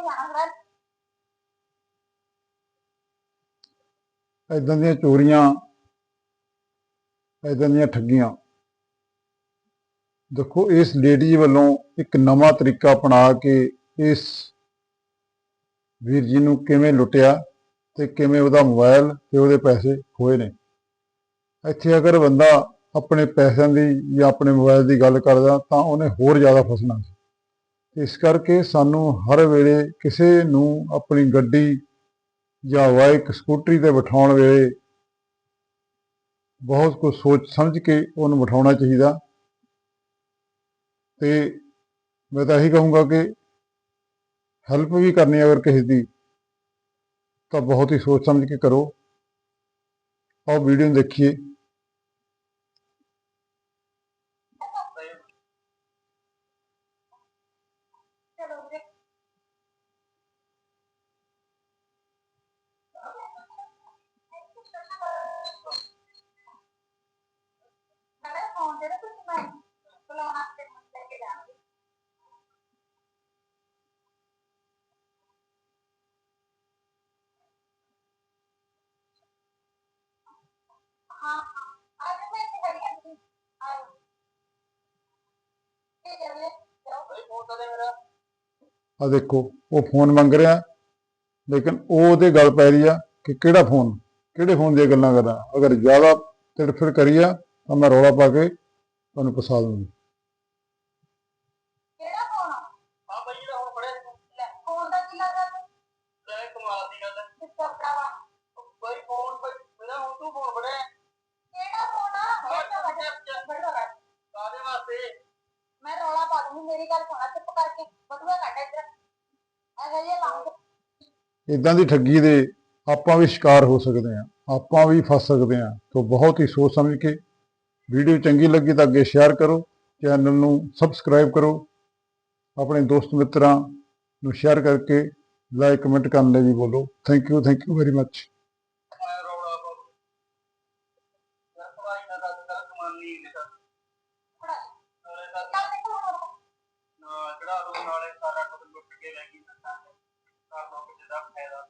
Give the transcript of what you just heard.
ਨਹੀਂ ਇਦਾਂ ਦੀਆਂ ਚੋਰੀਆਂ ਇਦਾਂ ਦੀਆਂ ਠੱਗੀਆਂ। ਦੇਖੋ, ਇਸ ਲੇਡੀ ਵੱਲੋਂ ਇੱਕ ਨਵਾਂ ਤਰੀਕਾ ਅਪਣਾ ਕੇ ਇਸ ਵੀਰ ਜੀ ਨੂੰ ਕਿਵੇਂ ਲੁੱਟਿਆ ਤੇ ਕਿਵੇਂ ਉਹਦਾ ਮੋਬਾਈਲ ਤੇ ਉਹਦੇ ਪੈਸੇ ਖੋਏ ਨੇ। ਇੱਥੇ ਅਗਰ ਬੰਦਾ ਆਪਣੇ ਪੈਸਿਆਂ ਦੀ ਜਾਂ ਆਪਣੇ ਮੋਬਾਈਲ ਦੀ ਗੱਲ ਕਰਦਾ ਤਾਂ ਉਹਨੇ ਹੋਰ ਜ਼ਿਆਦਾ ਫਸਣਾ ਸੀ। ਇਸ ਕਰਕੇ ਸਾਨੂੰ ਹਰ ਵੇਲੇ ਕਿਸੇ ਨੂੰ ਆਪਣੀ ਗੱਡੀ ਜਾਂ ਬਾਈਕ, ਸਕੂਟਰੀ ਤੇ ਬਿਠਾਉਣ ਵੇਲੇ ਬਹੁਤ ਕੁਝ ਸੋਚ ਸਮਝ ਕੇ ਉਹਨੂੰ ਬਿਠਾਉਣਾ ਚਾਹੀਦਾ। ਤੇ ਮੈਂ ਤਾਂ ਇਹੀ ਕਹੂੰਗਾ ਕਿ ਹੈਲਪ ਵੀ ਕਰਨੀ ਅਗਰ ਕਿਸੇ ਦੀ, ਤਾਂ ਬਹੁਤ ਹੀ ਸੋਚ ਸਮਝ ਕੇ ਕਰੋ। ਆਓ ਵੀਡੀਓ ਨੂੰ ਦੇਖੀਏ। ਦੇ ਮੇਰਾ ਆ ਦੇਖੋ ਉਹ ਫੋਨ ਮੰਗ ਰਿਹਾ ਲੇਕਿਨ ਉਹ ਉਹਦੇ ਗੱਲ ਪੈ ਰਹੀ ਆ ਕਿ ਕਿਹੜਾ ਫੋਨ ਕਿਹੜੇ ਫੋਨ ਦੀਆਂ ਗੱਲਾਂ ਕਰਦਾ। ਅਗਰ ਜ਼ਿਆਦਾ ਤਿੜਫਿੜ ਕਰੀ ਆ ਤਾਂ ਮੈਂ ਰੌਲਾ ਪਾ ਕੇ ਤੁਹਾਨੂੰ ਫਸਾ ਦੂੰਗੀ। ਕਿਹੜਾ ਫੋਨ ਆ? ਬਈ ਜਿਹੜਾ ਹੁਣ ਪੜਿਆ ਲੈ ਫੋਨ ਦਾ ਕੀ ਲੱਗਦਾ ਲੈ ਕਮਾਲ ਦੀ ਗੱਲ ਹੈ ਭਰਾਵਾ? ਬਈ ਰੌਲਾ ਪਾ ਦੂੰਗੀ ਮੇਰੀ ਗੱਲ ਸੁਣਾ ਚੁੱਪ ਕਰਕੇ ਬਟੂਆ ਕੱਢ ਇੱਧਰ। ਐਵੇਂ ਜੇ ਲੰਘ। ਇਦਾਂ ਦੀ ਠੱਗੀ ਦੇ ਆਪਾਂ ਵੀ ਸ਼ਿਕਾਰ ਹੋ ਸਕਦੇ ਹਾਂ ਆਪਾਂ ਵੀ ਫਸ ਸਕਦੇ ਹਾਂ। ਤੋਂ ਬਹੁਤ ਹੀ ਸੋਚ ਸਮਝ ਕੇ ਵੀਡੀਓ ਚੰਗੀ ਲੱਗੀ ਤਾਂ ਅੱਗੇ ਸ਼ੇਅਰ ਕਰੋ ਚੈਨਲ ਨੂੰ ਸਬਸਕ੍ਰਾਈਬ ਕਰੋ। ਆਪਣੇ ਦੋਸਤ ਮਿੱਤਰਾਂ ਨੂੰ ਸ਼ੇਅਰ ਕਰਕੇ ਲਾਈਕ ਕਮੈਂਟ ਕਰਨ ਲਈ ਵੀ ਬੋਲੋ। Thank you thank you very much ਰੌਲਾ ਯਾਰ ਨਾਲੇ ਚੜਾ ਦੋ ਨਾਲੇ ਸਾਰਾ ਕੁਝ ਲੁੱਟ ਕੇ ਲੈ ਗਈ ਨਾ ਕਰ ਲੋ ਕਿਸੇ ਦਾ ਫਾਇਦਾ